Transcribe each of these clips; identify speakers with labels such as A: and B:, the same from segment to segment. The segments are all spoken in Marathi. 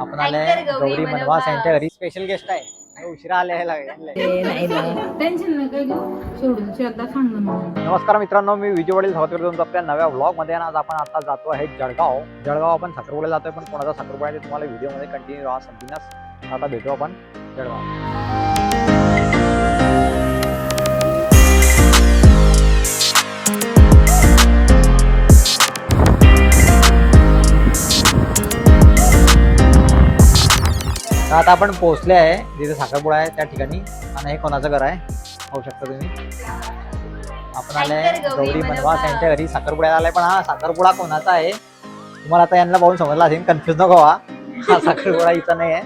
A: आपण आले गौरी मनवास यांच्या घरी. स्पेशल गेस्ट आहे. उशिरा आले आहे लागले.
B: टेन्शन नका घेऊ. सोडून श्रद्धा सांग ना मला.
A: नमस्कार मित्रांनो मी विजय वडील सावत्र तुमचं आपल्या नव्या व्लॉगमध्ये आज आपण आता जातो आहे जळगाव. जळगाव आपण साखरपुड्याला जातोय पण कोणाचा साखरपुडा तुम्हाला व्हिडिओमध्ये कंटिन्यू राहा समजण्यास आता भेटू आपण जळगाव. तर आता आपण पोहोचले आहे जिथे साखरपुडा आहे त्या ठिकाणी. आणि हे कोणाचं घर आहे? पाहू शकता तुम्ही. आपण आले गौरी बनवास यांच्या घरी साखरपुड्याला आलाय. पण हा साखरपुडा कोणाचा आहे? तुम्हाला आता यांना पाहून समजला असेल कन्फ्युज नको व्हा. हा साखरपुडा हिचा नाही आहे.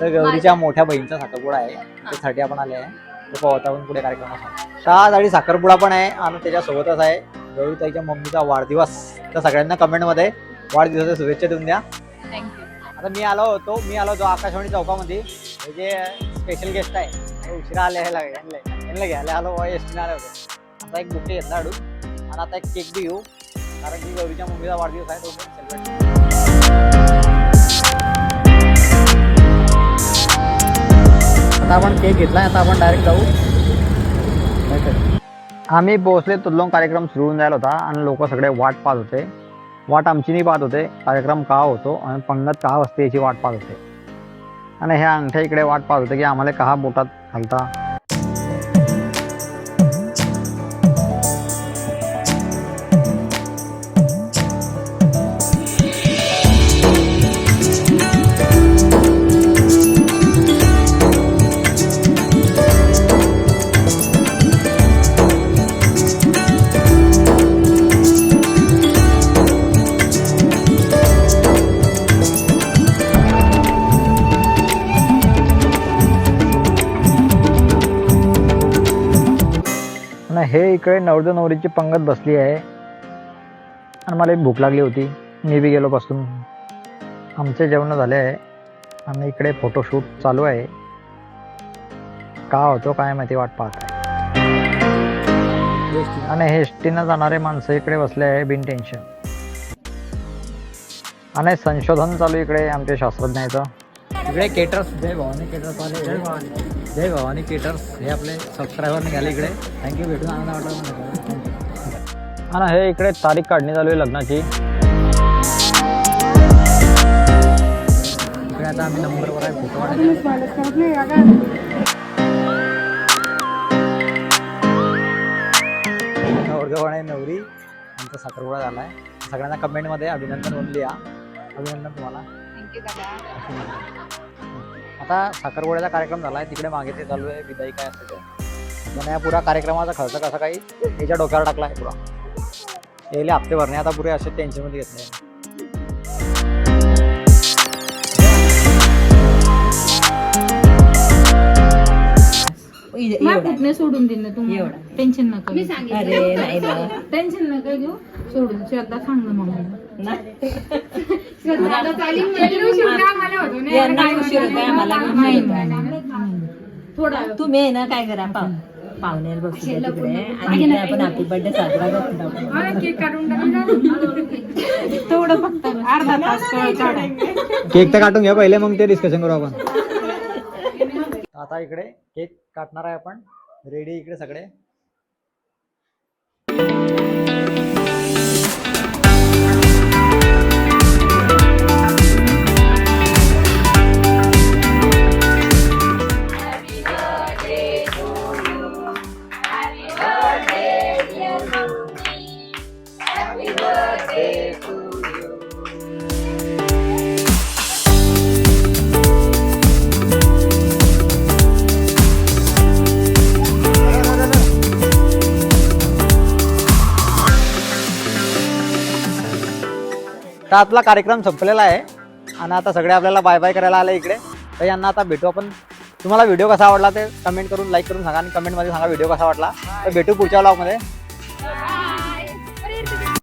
A: तर गौरीच्या मोठ्या बहिणीचा साखरपुडा आहे. त्यासाठी आपण आले आहे. तो पाहता आपण पुढे कार्यक्रम त्यासाठी साखरपुडा पण आहे आणि त्याच्यासोबतच आहे गौरीताईच्या मम्मीचा वाढदिवस. तर सगळ्यांना कमेंटमध्ये वाढदिवसाच्या शुभेच्छा देऊन द्या.
B: थँक्यू
A: आता मी आलो होतो मी आलो होतो आकाशवाणी चौकामध्ये. हे जे स्पेशल गेस्ट आहे उशिरा आले आहे लागे यांना घ्यायला आलो एस टीने आले होते. आता एक बुके घेतला अडू आणि आता एक केक बी घेऊ. कारण की गौरीच्या मम्मीचा वाढदिवस आहे तो सेलिब्रेट आता आपण केक घेतला आता आपण डायरेक्ट जाऊ. आम्ही पोहोचले तुल्लोंग कार्यक्रम सुरू होऊन जायला होता. आणि लोक सगळे वाट पाहत होते. वाट आमची नाही पाहत होते. कार्यक्रम का होतो आणि पंगत का असते याची वाट पाहत होते? आणि ह्या अंगठ्या इकडे वाट पाहत होते की आम्हाला का बोटात घालता? हे इकडे नवरदेव नवरीची पंगत बसली आहे. आणि मला भूक लागली होती. मी बी गेलो बसून आमचे जेवण झाले आहे. आणि इकडे फोटोशूट चालू आहे. का होतो काय माहिती वाट पाहत आहे. आणि हे एसटीनं जाणारे माणसं इकडे बसले आहे बिन टेन्शन आणि संशोधन चालू इकडे आमच्या शास्त्रज्ञाचं. इकडे केटर्स जय भवानी केटर्स वाले जय भवानी. जय भवानी केटर्स हे आपले सबस्क्रायबर निघाले इकडे. थँक्यू भेटून आनंद वाटला आणि हे इकडे तारीख काढणी चालू आहे लग्नाची. इकडे आता आम्ही नंबरवर आहे फोटो आणि नवरी. आमचा साखरपुडा झाला आहे सगळ्यांना कमेंटमध्ये अभिनंदन म्हणून लिहा. अभिनंदन तुम्हाला. आता साखरपुड्याचा कार्यक्रम झाला आहे तिकडे मागे ते चालू आहे विदाई काय असते ते. पण या पुरा कार्यक्रमाचा खर्च कसा काही याच्या डोक्यावर टाकला आहे पुरा. यायले हप्ते भरणे आता पुरे असे टेन्शनमध्ये घेतले.
B: कुठने सोडून दिलं तुम्ही. टेन्शन नका
C: मी अरे नाही ना.
B: टेन्शन नका घेऊ. सोडून. श्रद्धा सांग ना थोडा.
C: तुम्ही ना काय करा पाव पाहुण्याला बघू तिकडे. आणि आपण हॅपी बर्थडे साजरा
B: तेवढं फक्त अर्धा तास
A: केक तर काटून घ्या पहिले मग ते डिस्कशन करू आपण. आता इकडे केक काटणार आहे आपण. रेडी इकडे सगळे. तर आपला कार्यक्रम संपलेला आहे. आणि आता सगळे आपल्याला बाय बाय करायला आले इकडे. तर यांना आता भेटू आपण. तुम्हाला व्हिडिओ कसा आवडला ते कमेंट करून लाईक करून सांगा आणि कमेंटमध्ये सांगा व्हिडिओ कसा वाटला. तर भेटू पुढच्या ब्लॉगमध्ये